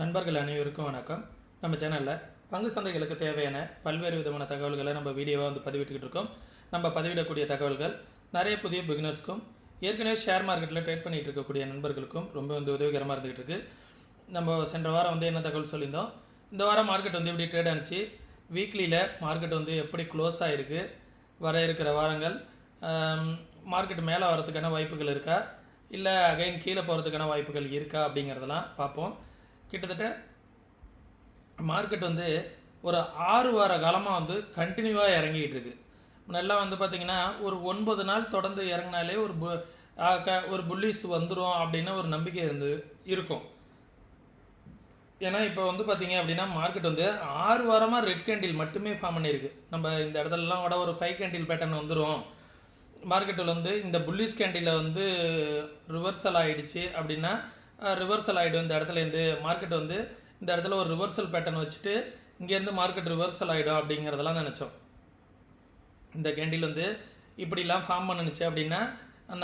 நண்பர்கள் அனைவருக்கும் வணக்கம். நம்ம சேனலில் பங்கு சந்தைகளுக்கு தேவையான பல்வேறு விதமான தகவல்களை நம்ம வீடியோவாக வந்து பதிவிட்டுக்கிட்டு இருக்கோம். நம்ம பதிவிடக்கூடிய தகவல்கள் நிறைய புதிய பிகினர்ஸ்க்கும் ஏற்கனவே ஷேர் மார்க்கெட்டில் ட்ரேட் பண்ணிகிட்டு இருக்கக்கூடிய நண்பர்களுக்கும் ரொம்ப வந்து உதவிகரமாக இருந்துகிட்டு இருக்குது நம்ம சென்ற வாரம் வந்து என்ன தகவல் சொல்லியிருந்தோம்? இந்த வாரம் மார்க்கெட் வந்து எப்படி ட்ரேட் ஆனிச்சு? வீக்லியில் மார்க்கெட் வந்து எப்படி க்ளோஸ் ஆகிருக்கு வர இருக்கிற வாரங்கள் மார்க்கெட் மேலே வரதுக்கான வாய்ப்புகள் இருக்கா? இல்லை அகைன் கீழே போகிறதுக்கான வாய்ப்புகள் இருக்கா அப்படிங்கிறதெல்லாம் பார்ப்போம். கிட்டத்தட்ட மார்க்கெட் வந்து ஒரு ஆறு வார காலமாக வந்து கண்டினியூவாக இறங்கிக்கிட்டு இருக்குது முன்னெல்லாம் வந்து பார்த்திங்கன்னா ஒரு ஒன்பது நாள் தொடர்ந்து இறங்கினாலே ஒரு பு க- ஒரு புல்லிஸ் வந்துடும் அப்படின்னு ஒரு நம்பிக்கை இருந்து இருக்கும். ஏன்னா இப்போ வந்து பார்த்தீங்க அப்படின்னா மார்க்கெட் வந்து ஆறு வாரமாக ரெட் கேண்டில் மட்டுமே ஃபார்ம் பண்ணியிருக்கு. நம்ம இந்த இடத்துலலாம் கூட ஒரு ஃபைவ் கேண்டில் பேட்டர்ன் வந்துடும் மார்க்கெட்டில் வந்து இந்த புல்லிஸ் கேண்டிலில் வந்து ரிவர்சல் ஆகிடுச்சு அப்படின்னா ரிவர்சல் ஆகிடும் இந்த இடத்துல இருந்து மார்க்கெட் வந்து இந்த இடத்துல ஒரு ரிவர்சல் பேட்டர்ன் வச்சுட்டு இங்கேருந்து மார்க்கெட் ரிவர்சல் ஆகிடும் அப்படிங்கிறதெல்லாம் நினச்சோம். இந்த கேண்டில் வந்து இப்படிலாம் ஃபார்ம் பண்ணுச்சு அப்படின்னா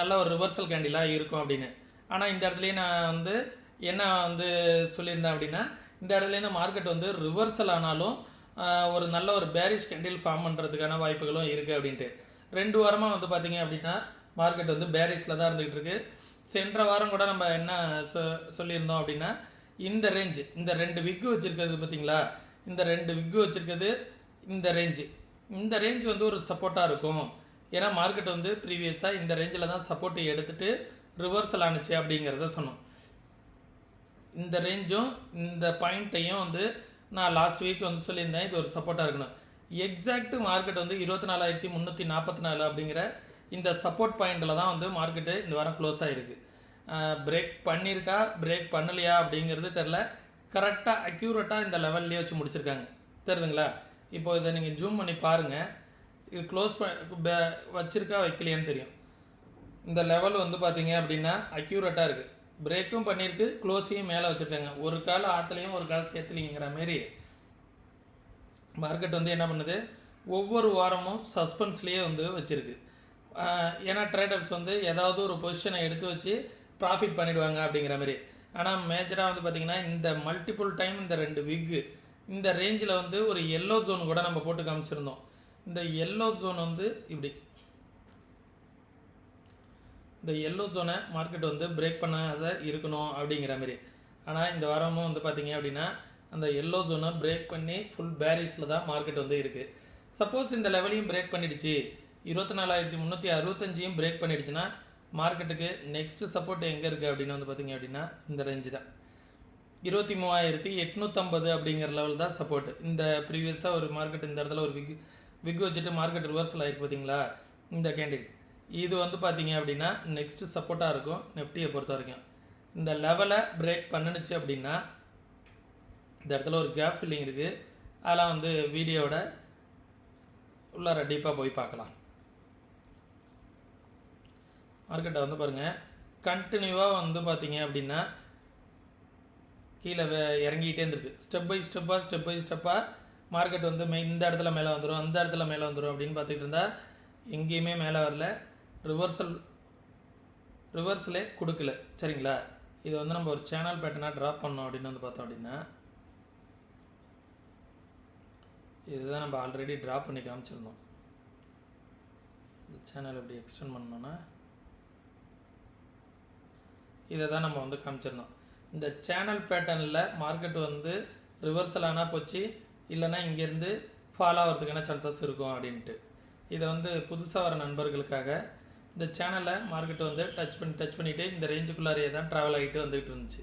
நல்ல ஒரு ரிவர்சல் கேண்டிலாக இருக்கும் அப்படின்னு. ஆனால் இந்த இடத்துலையும் நான் வந்து என்ன வந்து சொல்லியிருந்தேன் அப்படின்னா இந்த இடத்துல மார்க்கெட் வந்து ரிவர்சல் ஆனாலும் ஒரு நல்ல ஒரு பேரிஷ் கேண்டில் ஃபார்ம் பண்ணுறதுக்கான வாய்ப்புகளும் இருக்குது அப்படின்ட்டு. ரெண்டு வாரமாக வந்து பார்த்தீங்க அப்படின்னா மார்க்கெட் வந்து பேரிஷில் தான் இருந்துகிட்டு இருக்குது சென்ற வாரம் கூட நம்ம என்ன சொ சொல்லியிருந்தோம் அப்படின்னா இந்த ரேஞ்சு இந்த ரெண்டு விக்கு வச்சுருக்கிறது பார்த்தீங்களா? இந்த ரெண்டு விக்கு வச்சுருக்கிறது இந்த ரேஞ்சு இந்த ரேஞ்ச் வந்து ஒரு சப்போர்ட்டாக இருக்கும். ஏன்னா மார்க்கெட் வந்து ப்ரீவியஸாக இந்த ரேஞ்சில் தான் சப்போர்ட்டை எடுத்துகிட்டு ரிவர்சல் ஆனுச்சு அப்படிங்கிறத சொன்னோம். இந்த ரேஞ்சும் இந்த பாயிண்ட்டையும் வந்து நான் லாஸ்ட் வீக் வந்து சொல்லியிருந்தேன். இது ஒரு சப்போர்ட்டாக இருக்கணும். எக்ஸாக்ட் மார்க்கெட் வந்து இருபத்தி நாலாயிரத்தி முந்நூற்றி நாற்பத்தி நாலு அப்படிங்கிற இந்த சப்போர்ட் பாயிண்டில் தான் வந்து மார்க்கெட்டு இந்த வாரம் க்ளோஸ் ஆகிருக்கு பிரேக் பண்ணியிருக்கா பிரேக் பண்ணலையா அப்படிங்கிறது தெரில கரெக்டாக அக்யூரேட்டாக இந்த லெவல்லையே வச்சு முடிச்சிருக்காங்க. தெரியுதுங்களா இப்போ இதை நீங்கள் ஜூம் பண்ணி பாருங்கள் இது க்ளோஸ் ப வச்சிருக்கா வைக்கலையான்னு தெரியும். இந்த லெவல் வந்து பார்த்தீங்க அப்படின்னா அக்யூரேட்டாக இருக்குது பிரேக்கும் பண்ணியிருக்கு க்ளோஸையும் மேலே வச்சுருக்காங்க. ஒரு கால் ஆற்றுலையும் ஒரு கால் சேர்த்துலிங்கிற மாரி. மார்க்கெட் வந்து என்ன பண்ணுது? ஒவ்வொரு வாரமும் சஸ்பென்ஸ்லேயே வந்து வச்சுருக்கு. ஏன்னா ட்ரேடர்ஸ் வந்து ஏதாவது ஒரு பொசிஷனை எடுத்து வச்சு ப்ராஃபிட் பண்ணிடுவாங்க அப்படிங்கிற மாதிரி. ஆனால் மேஜராக வந்து பார்த்திங்கன்னா இந்த மல்டிபிள் டைம் இந்த ரெண்டு விக்கு இந்த ரேஞ்சில் வந்து ஒரு எல்லோ ஜோன் கூட நம்ம போட்டு காமிச்சிருந்தோம். இந்த எல்லோ ஜோன் வந்து இப்படி. இந்த எல்லோ ஜோனை மார்க்கெட் வந்து பிரேக் பண்ணாத இருக்கணும் அப்படிங்கிற மாதிரி. ஆனால் இந்த வாரமும் வந்து பார்த்திங்க அப்படின்னா அந்த எல்லோ ஜோனை பிரேக் பண்ணி ஃபுல் பேரிஸில் தான் மார்க்கெட் வந்து இருக்குது சப்போஸ் இந்த லெவலையும் பிரேக் பண்ணிடுச்சு. இருபத்தி நாலாயிரத்தி முந்நூற்றி அறுபத்தஞ்சையும் பிரேக் பண்ணிடுச்சுன்னா மார்க்கெட்டுக்கு நெக்ஸ்ட் சப்போர்ட் எங்கே இருக்குது அப்படின்னு வந்து பார்த்தீங்க அப்படின்னா இந்த ரேஞ்சு தான். இருபத்தி மூவாயிரத்தி எட்நூற்றம்பது அப்படிங்கிற லெவல் தான் சப்போர்ட் இந்த ப்ரீவியஸாக ஒரு மார்க்கெட் இந்த இடத்துல ஒரு விக் விக் வச்சுட்டு மார்க்கெட் ரிவர்சல் ஆகிருக்கு பார்த்தீங்களா இந்த கேண்டில் இது வந்து பார்த்தீங்க அப்படின்னா நெக்ஸ்ட் சப்போர்ட்டாக இருக்கும் நெஃப்டியை பொறுத்த வரைக்கும். இந்த லெவலை பிரேக் பண்ணுனுச்சு அப்படின்னா இந்த இடத்துல ஒரு கேப் ஃபில்லிங் இருக்குது அதெல்லாம் வந்து வீடியோவோட உள்ளார டீப்பாக போய் பார்க்கலாம். மார்க்கெட்டை வந்து பாருங்கள் கண்டினியூவாக வந்து பார்த்தீங்க அப்படின்னா கீழே இறங்கிக்கிட்டே இறங்கிட்டே இருந்திருக்கு. ஸ்டெப் பை ஸ்டெப்பாக ஸ்டெப் பை ஸ்டெப்பாக மார்க்கெட் வந்து மே இந்த இடத்துல மேலே வந்துடும் அந்த இடத்துல மேலே வந்துடும் அப்படின்னு பார்த்துக்கிட்டு இருந்தால் எங்கேயுமே மேலே வரல. ரிவர்சல் ரிவர்ஸில் கொடுக்கல. சரிங்களா? இது வந்து நம்ம ஒரு சேனல் பேட்டர்னாக ட்ராப் பண்ணோம் அப்படின்னு வந்து பார்த்தோம் அப்படின்னா இதுதான் நம்ம ஆல்ரெடி ட்ராப் பண்ணி காமிச்சிருந்தோம். இந்த சேனல் எப்படி எக்ஸ்டெண்ட் பண்ணோன்னா இதை தான் நம்ம வந்து காமிச்சிருந்தோம் இந்த சேனல் பேட்டர்னில் மார்க்கெட் வந்து ரிவர்சல் ஆனால் போச்சு இல்லைன்னா இங்கேருந்து ஃபால் ஆகிறதுக்கான சான்சஸ் இருக்கும் அப்படின்ட்டு. இதை வந்து புதுசாக வர நண்பர்களுக்காக இந்த சேனலை மார்க்கெட் வந்து டச் பண்ணி டச் பண்ணிவிட்டு இந்த ரேஞ்சுக்குள்ளாரையே தான் ட்ராவல் ஆகிட்டு வந்துகிட்டு இருந்துச்சு.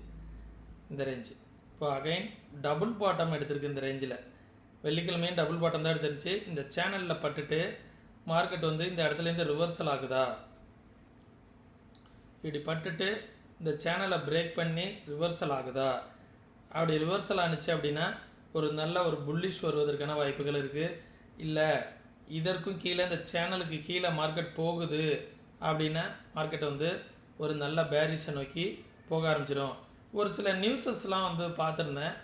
இந்த ரேஞ்சு இப்போ அகைன் டபுள் பாட்டம் எடுத்திருக்கு இந்த ரேஞ்சில் வெள்ளிக்கிழமையும் டபுள் பாட்டம் தான் எடுத்துருந்துச்சு. இந்த சேனலில் பட்டுட்டு மார்க்கெட் வந்து இந்த இடத்துலேருந்து ரிவர்சல் ஆகுதா? இப்படி பட்டுட்டு இந்த சேனலை பிரேக் பண்ணி ரிவர்சல் ஆகுதா? அப்படி ரிவர்சல் ஆனுச்சு அப்படின்னா ஒரு நல்ல ஒரு புல்லிஷ் வருவதற்கான வாய்ப்புகள் இருக்குது இல்லை இதற்கும் கீழே இந்த சேனலுக்கு கீழே மார்க்கெட் போகுது அப்படின்னா மார்க்கெட் வந்து ஒரு நல்ல பேரிஷை நோக்கி போக ஆரம்பிச்சிடும் ஒரு சில நியூஸஸ்லாம் வந்து பார்த்துருந்தேன்.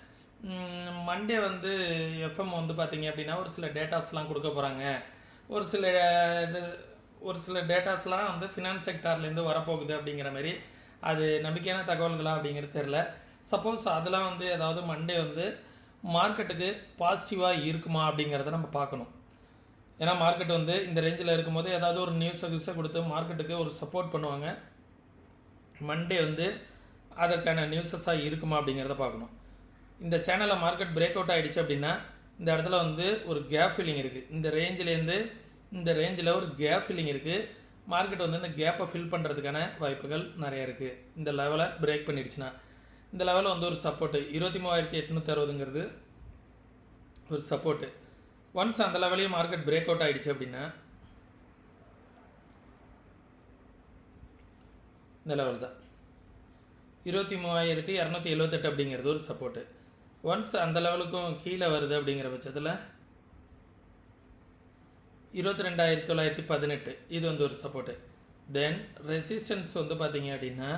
மண்டே வந்து எஃப்எம் வந்து பார்த்தீங்க அப்படின்னா ஒரு சில டேட்டாஸ்லாம் கொடுக்க போகிறாங்க ஒரு சில இது ஒரு சில டேட்டாஸ்லாம் வந்து ஃபினான்ஸ் செக்டார்லேருந்து வரப்போகுது அப்படிங்கிற மாதிரி அது நம்பிக்கையான தகவல்களா அப்படிங்கிறது தெரில சப்போஸ் அதெல்லாம் வந்து ஏதாவது மண்டே வந்து மார்க்கெட்டுக்கு பாசிட்டிவாக இருக்குமா அப்படிங்கிறத நம்ம பார்க்கணும். ஏன்னா மார்க்கெட் வந்து இந்த ரேஞ்சில் இருக்கும்போது ஏதாவது ஒரு நியூஸை கியூஸை கொடுத்து மார்க்கெட்டுக்கு ஒரு சப்போர்ட் பண்ணுவாங்க. மண்டே வந்து அதற்கான நியூஸஸாக இருக்குமா அப்படிங்கிறத பார்க்கணும். இந்த சேனலில் மார்க்கெட் பிரேக் அவுட் ஆகிடுச்சு அப்படின்னா இந்த இடத்துல வந்து ஒரு கேப் ஃபில்லிங் இருக்குது இந்த ரேஞ்சிலேருந்து இந்த ரேஞ்சில் ஒரு கேப் ஃபில்லிங் இருக்குது மார்க்கெட் வந்து இந்த கேப்பை ஃபில் பண்ணுறதுக்கான வாய்ப்புகள் நிறைய இருக்குது இந்த லெவலை பிரேக் பண்ணிடுச்சுன்னா. இந்த லெவலில் வந்து ஒரு சப்போர்ட்டு இருபத்தி மூவாயிரத்தி எட்நூற்றி அறுபதுங்கிறது ஒரு சப்போர்ட்டு ஒன்ஸ் அந்த லெவலையும் மார்க்கெட் பிரேக் அவுட் ஆகிடுச்சு அப்படின்னா இந்த லெவல் தான். இருபத்தி மூவாயிரத்தி இரநூத்தி எழுபத்தெட்டு அப்படிங்கிறது ஒரு சப்போர்ட்டு ஒன்ஸ் அந்த லெவலுக்கும் கீழே வருது அப்படிங்கிற பட்சத்தில் இருபத்தி ரெண்டாயிரத்தி தொள்ளாயிரத்தி பதினெட்டு. இது வந்து ஒரு சப்போர்ட்டு தென் ரெசிஸ்டன்ஸ் வந்து பார்த்தீங்க அப்படின்னா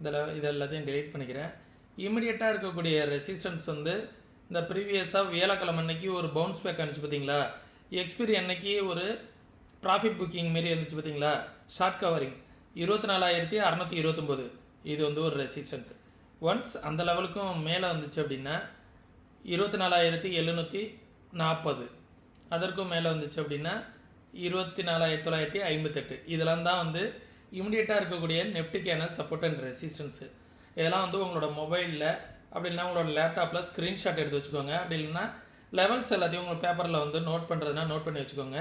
இதில் இது எல்லாத்தையும் டெலீட் பண்ணிக்கிறேன். இமிடியேட்டாக இருக்கக்கூடிய ரெசிஸ்டன்ஸ் வந்து இந்த ப்ரீவியஸாக வியாழக்கிழமை அன்னைக்கு ஒரு பவுன்ஸ் பேக் அனுப்பிச்சு பார்த்தீங்களா? எக்ஸ்பீரி அன்னைக்கு ஒரு ப்ராஃபிட் புக்கிங் மாரி வந்துச்சு பார்த்தீங்களா? ஷார்ட் கவரிங் இருபத்தி நாலாயிரத்தி அறநூற்றி இருபத்தொம்போது. இது வந்து ஒரு ரெசிஸ்டன்ஸ் ஒன்ஸ் அந்த லெவலுக்கும் மேலே வந்துச்சு அப்படின்னா இருபத்தி நாலாயிரத்தி எழுநூற்றி நாற்பது. அதற்கும் மேலே வந்துச்சு அப்படின்னா இருபத்தி நாலாயிரத்தி தொள்ளாயிரத்தி ஐம்பத்தெட்டு. இதெல்லாம் தான் வந்து இமிடியேட்டாக இருக்கக்கூடிய நெஃப்ட்டுக்கான சப்போர்ட் அண்ட் ரெசிஸ்டன்ஸு இதெல்லாம் வந்து உங்களோட மொபைலில் அப்படி இல்லைனா உங்களோட லேப்டாப்பில் ஸ்க்ரீன்ஷாட் எடுத்து வச்சுக்கோங்க. அப்படி இல்லைன்னா லெவல்ஸ் எல்லாத்தையும் உங்கள் பேப்பரில் வந்து நோட் பண்ணுறதுனா நோட் பண்ணி வச்சுக்கோங்க.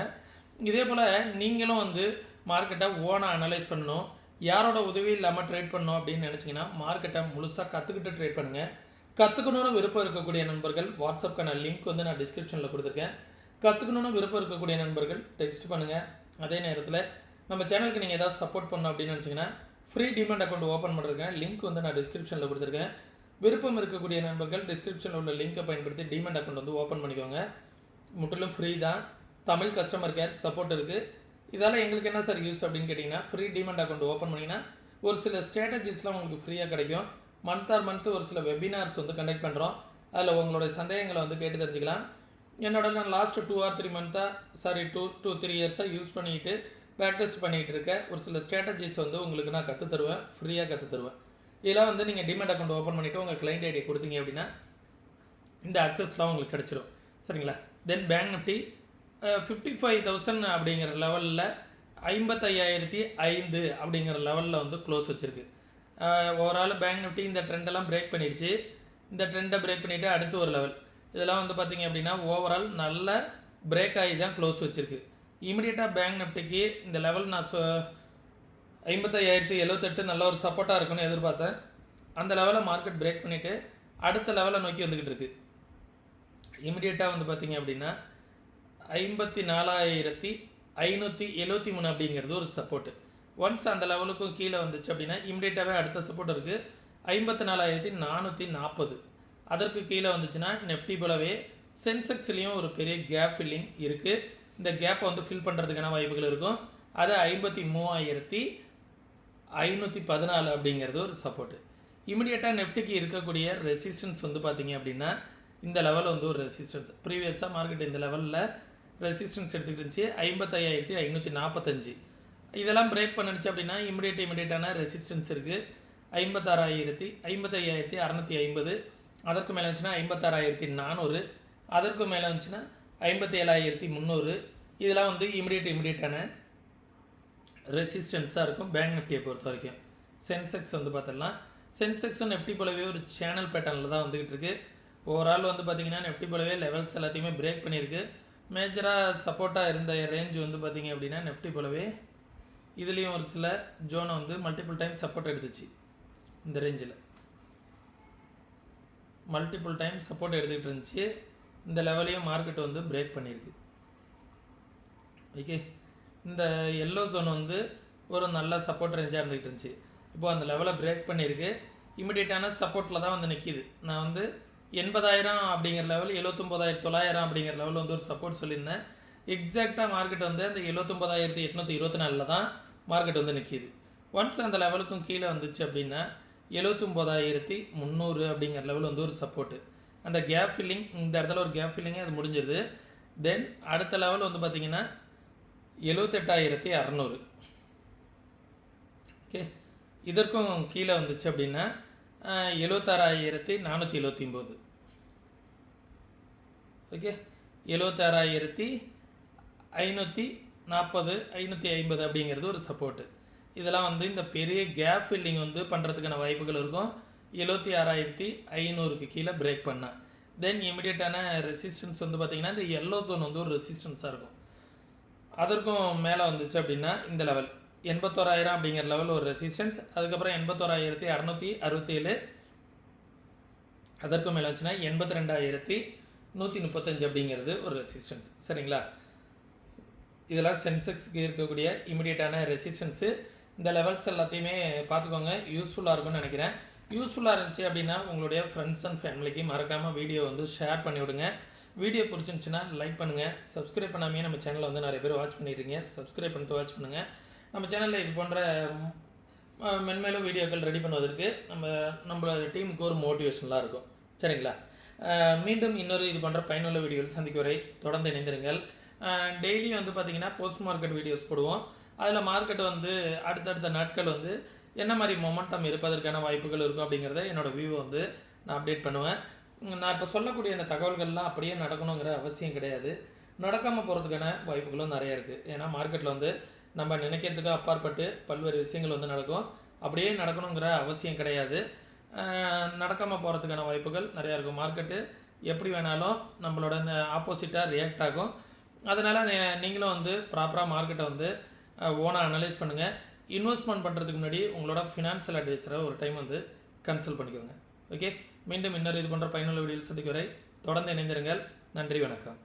இதே போல் நீங்களும் வந்து மார்க்கெட்டை ஓனாக அனலைஸ் பண்ணணும். யாரோட உதவி இல்லாமல் ட்ரேட் பண்ணோம் அப்படின்னு நினச்சிங்கன்னா மார்க்கெட்டை முழுசாக கற்றுக்கிட்டு ட்ரேட் பண்ணுங்கள் கற்றுக்கணும்னு விருப்பம் இருக்கக்கூடிய நண்பர்கள் வாட்ஸ்அப்க்கான லிங்க் வந்து நான் டிஸ்கிரிப்ஷனில் கொடுத்துருக்கேன். கற்றுக்கணும்னு விருப்பம் இருக்கக்கூடிய நண்பர்கள் டெக்ஸ்ட் பண்ணுங்கள் அதே நேரத்தில் நம்ம சேனலுக்கு நீங்கள் ஏதாவது சப்போர்ட் பண்ணணும் அப்படின்னு நினச்சிங்கன்னா ஃப்ரீ டிமெண்ட் அக்கௌண்ட் ஓப்பன் பண்ணுறதுக்கு லிங்க் வந்து நான் டிஸ்கிரிப்ஷனில் கொடுத்துருக்கேன். விருப்பம் இருக்கக்கூடிய நண்பர்கள் டிஸ்கிரிப்ஷனில் உள்ள லிங்கை பயன்படுத்தி டிமெண்ட் அக்கௌண்ட் வந்து ஓப்பன் பண்ணிக்கோங்க. முற்றிலும் ஃப்ரீ தான். தமிழ் கஸ்டமர் கேர் சப்போர்ட் இருக்குது இதால் எங்களுக்கு என்ன சார் யூஸ் அப்படின்னு கேட்டிங்கன்னா ஃப்ரீ டிமெண்ட் அக்கௌண்ட் ஓப்பன் பண்ணிங்கன்னா ஒரு சில ஸ்ட்ராட்டஜிஸ்லாம் உங்களுக்கு ஃப்ரீயாக கிடைக்கும். மந்த் ஆர் மந்த் ஒரு சில வெபினார்ஸ் வந்து கண்டக்ட் பண்ணுறோம் அதில் உங்களுடைய சந்தேகங்களை வந்து கேட்டு தெரிஞ்சுக்கலாம். என்னோட நான் லாஸ்ட் டூ ஆர் த்ரீ மந்த்தாக சாரி டூ டூ த்ரீ இயர்ஸாக யூஸ் பண்ணிட்டு பேக் டெஸ்ட் பண்ணிகிட்டு இருக்க ஒரு சில ஸ்ட்ராட்டஜிஸ் வந்து உங்களுக்கு நான் கற்றுத் தருவேன். ஃப்ரீயாக கற்று தருவேன். இதெல்லாம் வந்து நீங்கள் டிமெண்ட் அக்கௌண்ட் ஓப்பன் பண்ணிவிட்டு உங்கள் கிளைண்ட் ஐடி கொடுத்தீங்க அப்படின்னா இந்த அக்சஸ்லாம் உங்களுக்கு கிடச்சிரும். சரிங்களா? Then bank nifty fifty five thousand அப்படிங்கிற லெவலில் ஐம்பத்தையாயிரத்தி ஐந்து அப்படிங்கிற லெவலில் வந்து க்ளோஸ் வச்சுருக்கு. ஓவரால் பேங்க் நிஃப்டி இந்த ட்ரெண்டெல்லாம் பிரேக் பண்ணிடுச்சு. இந்த ட்ரெண்டை பிரேக் பண்ணிவிட்டு அடுத்து ஒரு லெவல் இதெல்லாம் வந்து பார்த்தீங்க அப்படின்னா ஓவரால் நல்ல பிரேக் ஆகி தான் க்ளோஸ் வச்சுருக்கு. இமீடியட்டாக பேங்க் நிஃப்டிக்கு இந்த லெவல் நான் சொ ஐம்பத்தையாயிரத்தி எழுவத்தெட்டு நல்ல ஒரு சப்போர்ட்டாக இருக்கும்னு எதிர்பார்த்தேன். அந்த லெவலில் மார்க்கெட் பிரேக் பண்ணிவிட்டு அடுத்த லெவலை நோக்கி வந்துக்கிட்டு இருக்கு. இமீடியட்டாக வந்து பார்த்தீங்க அப்படின்னா ஐம்பத்தி நாலாயிரத்தி ஐநூற்றி எழுபத்தி மூணு அப்படிங்கிறது ஒரு சப்போர்ட்டு ஒன்ஸ் அந்த லெவலுக்கும் கீழே வந்துச்சு அப்படின்னா இமிடியேட்டாகவே அடுத்த சப்போர்ட் இருக்குது ஐம்பத்தி நாலாயிரத்தி நானூற்றி நாற்பது. அதற்கு கீழே வந்துச்சுன்னா நெஃப்டி போலவே சென்செக்ஸ்லேயும் ஒரு பெரிய கேப் ஃபில்லிங் இருக்குது இந்த கேப்பை வந்து ஃபில் பண்ணுறதுக்கான வாய்ப்புகள் இருக்கும். அது ஐம்பத்தி மூவாயிரத்தி ஐநூற்றி பதினாலு அப்படிங்கிறது ஒரு சப்போர்ட்டு இமிடியேட்டாக நெஃப்டிக்கு இருக்கக்கூடிய ரெசிஸ்டன்ஸ் வந்து பார்த்தீங்க அப்படின்னா இந்த லெவல் வந்து ஒரு ரெசிஸ்டன்ஸ் ப்ரீவியஸாக மார்க்கெட் இந்த லெவலில் ரெசிஸ்டன்ஸ் எடுத்துக்கிட்டு இருந்துச்சு. ஐம்பத்தையாயிரத்தி ஐநூற்றி நாற்பத்தஞ்சு இதெல்லாம் பிரேக் பண்ணுச்சு அப்படின்னா இமிடியேட் இமிடியேட்டான ரெசிஸ்டன்ஸ் இருக்குது ஐம்பத்தாறாயிரத்தி ஐம்பத்தையாயிரத்தி அறநூற்றி ஐம்பது. அதற்கு மேலே இருந்துச்சுன்னா ஐம்பத்தாறாயிரத்தி நானூறு. அதற்கு மேலே இருந்துச்சுன்னா ஐம்பத்தி ஏழாயிரத்தி முந்நூறு. இதெல்லாம் வந்து இமிடியேட் இமிடியேட்டான ரெசிஸ்டன்ஸாக இருக்கும். பேங்க் நிஃப்டியை பொறுத்த வரைக்கும். சென்செக்ஸ் வந்து பார்த்துடலாம். சென்செக்ஸும் நெஃப்டி போலவே ஒரு சேனல் பேட்டர்னில் தான் வந்துக்கிட்டு இருக்கு. ஓவரால் வந்து பார்த்திங்கன்னா நெஃப்டி போலவே லெவல்ஸ் எல்லாத்தையுமே பிரேக் பண்ணியிருக்கு. மேஜராக சப்போர்ட்டாக இருந்த ரேஞ்ச் வந்து பார்த்திங்க அப்படின்னா நெஃப்டி போலவே. இதுலேயும் ஒரு சில ஜோனை வந்து மல்டிபிள் டைம் சப்போர்ட் எடுத்துச்சு இந்த ரேஞ்சில் மல்டிபிள் டைம் சப்போர்ட் எடுத்துக்கிட்டு இருந்துச்சு. இந்த லெவலையும் மார்க்கெட் வந்து பிரேக் பண்ணியிருக்கு. ஓகே இந்த எல்லோ ஜோன் வந்து ஒரு நல்ல சப்போர்ட் ரேஞ்சாக இருந்துகிட்டு இருந்துச்சு. இப்போ அந்த லெவலை பிரேக் பண்ணியிருக்கு. இமிடியேட்டான சப்போர்ட்டில் தான் வந்து நிற்கிது நான் வந்து எண்பதாயிரம் அப்படிங்கிற லெவல் எழுபத்தொம்போதாயிரத்தி தொள்ளாயிரம் அப்படிங்கிற லெவல் வந்து ஒரு சப்போர்ட் சொல்லியிருந்தேன். எக்ஸாக்டாக மார்க்கெட் வந்து அந்த எழுபத்தொம்போதாயிரத்தி எட்நூற்றி இருபத்தி நாலில் தான் மார்க்கெட் வந்து நிற்கிது ஒன்ஸ் அந்த லெவலுக்கும் கீழே வந்துச்சு அப்படின்னா எழுபத்தொம்போதாயிரத்தி முந்நூறு அப்படிங்கிற லெவல் வந்து ஒரு சப்போர்ட்டு அந்த கேப் ஃபில்லிங் இந்த இடத்துல ஒரு கேப் ஃபில்லிங்கே அது முடிஞ்சிருது. தென் அடுத்த லெவல் வந்து பார்த்திங்கன்னா எழுபத்தெட்டாயிரத்தி அறநூறு. ஓகே இதற்கும் கீழே வந்துச்சு அப்படின்னா எழுவத்தாறாயிரத்தி நானூற்றி எழுபத்தி ஒம்பது ஓகே? எழுவத்தாறாயிரத்தி ஐநூற்றி நாற்பது ஐநூற்றி ஐம்பது அப்படிங்கிறது ஒரு சப்போர்ட்டு இதெல்லாம் வந்து இந்த பெரிய கேப் ஃபில்லிங் வந்து பண்ணுறதுக்கான வாய்ப்புகள் இருக்கும். எழுபத்தி ஆறாயிரத்தி ஐநூறுக்கு கீழே பிரேக் பண்ணால் தென் இமிடியேட்டான ரெசிஸ்டன்ஸ் வந்து பார்த்திங்கன்னா இந்த எல்லோ ஜோன் வந்து ஒரு ரெசிஸ்டன்ஸாக இருக்கும். அதற்கும் மேலே வந்துச்சு அப்படின்னா இந்த லெவல் எண்பத்தோராயிரம் அப்படிங்கிற லெவல் ஒரு ரெசிஸ்டன்ஸ் அதுக்கப்புறம் எண்பத்தோராயிரத்தி அறநூற்றி அறுபத்தேழு. அதற்கும் மேலே வச்சுன்னா எண்பத்தி ரெண்டாயிரத்தி நூற்றி முப்பத்தஞ்சு அப்படிங்கிறது ஒரு ரெசிஸ்டன்ஸ் சரிங்களா? இதெல்லாம் சென்செக்ஸ்க்கு இருக்கக்கூடிய இமிடியேட்டான ரெசிஸ்டன்ஸு இந்த லெவல்ஸ் எல்லாத்தையுமே பார்த்துக்கோங்க. யூஸ்ஃபுல்லாக இருக்கும்னு நினைக்கிறேன். யூஸ்ஃபுல்லாக இருந்துச்சு அப்படின்னா உங்களுடைய ஃப்ரெண்ட்ஸ் அண்ட் ஃபேமிலிக்கு மறக்காமல் வீடியோ வந்து ஷேர் பண்ணி விடுங்க. வீடியோ பிடிச்சிருந்துச்சுன்னா லைக் பண்ணுங்கள் சப்ஸ்கிரைப் பண்ணாமே நம்ம சேனலை வந்து நிறைய பேர் வாட்ச் பண்ணிடுறீங்க சப்ஸ்கிரைப் பண்ணிட்டு வாட்ச் பண்ணுங்கள் நம்ம சேனலில் இது போன்ற மென்மேலும் வீடியோக்கள் ரெடி பண்ணுவதற்கு நம்ம நம்மளோட டீமுக்கு ஒரு மோட்டிவேஷனலாக இருக்கும். சரிங்களா? மீண்டும் இன்னொரு இது போன்ற பயனுள்ள வீடியோவில் சந்திக்கும் வரை தொடர்ந்து இணைந்திருங்கள். டெய்லியும் வந்து பார்த்திங்கன்னா போஸ்ட் மார்க்கெட் வீடியோஸ் போடுவோம். அதில் மார்க்கெட் வந்து அடுத்தடுத்த நாட்கள் வந்து என்ன மாதிரி மொமெண்டம் இருப்பதற்கான வாய்ப்புகள் இருக்கும் அப்படிங்கிறத என்னோட வியூவை வந்து நான் அப்டேட் பண்ணுவேன். நான் இப்போ சொல்லக்கூடிய இந்த தகவல்கள்லாம் அப்படியே நடக்கணுங்கிற அவசியம் கிடையாது. நடக்காமல் போகிறதுக்கான வாய்ப்புகளும் நிறைய இருக்குது ஏன்னா மார்க்கெட்டில் வந்து நம்ம நினைக்கிறதுக்கு அப்பாற்பட்டு பல்வேறு விஷயங்கள் வந்து நடக்கும். அப்படியே நடக்கணுங்கிற அவசியம் கிடையாது. நடக்காமல் போகிறதுக்கான வாய்ப்புகள் நிறையா இருக்கும். மார்க்கெட்டு எப்படி வேணாலும் நம்மளோட இந்த ஆப்போசிட்டாக ரியாக்ட் ஆகும். அதனால் நீங்களும் வந்து ப்ராப்பராக மார்க்கெட்டை வந்து ஓனாக அனலைஸ் பண்ணுங்கள் இன்வெஸ்ட்மெண்ட் பண்ணுறதுக்கு முன்னாடி உங்களோட ஃபினான்ஷியல் அட்வைஸரை ஒரு டைம் வந்து கன்சல்ட் பண்ணிக்கோங்க. ஓகே மீண்டும் இன்னொரு இது போன்ற பயனுள்ள வீடியோவில் சந்திக்கும் வரை தொடர்ந்து இணைந்திருங்கள். நன்றி வணக்கம்.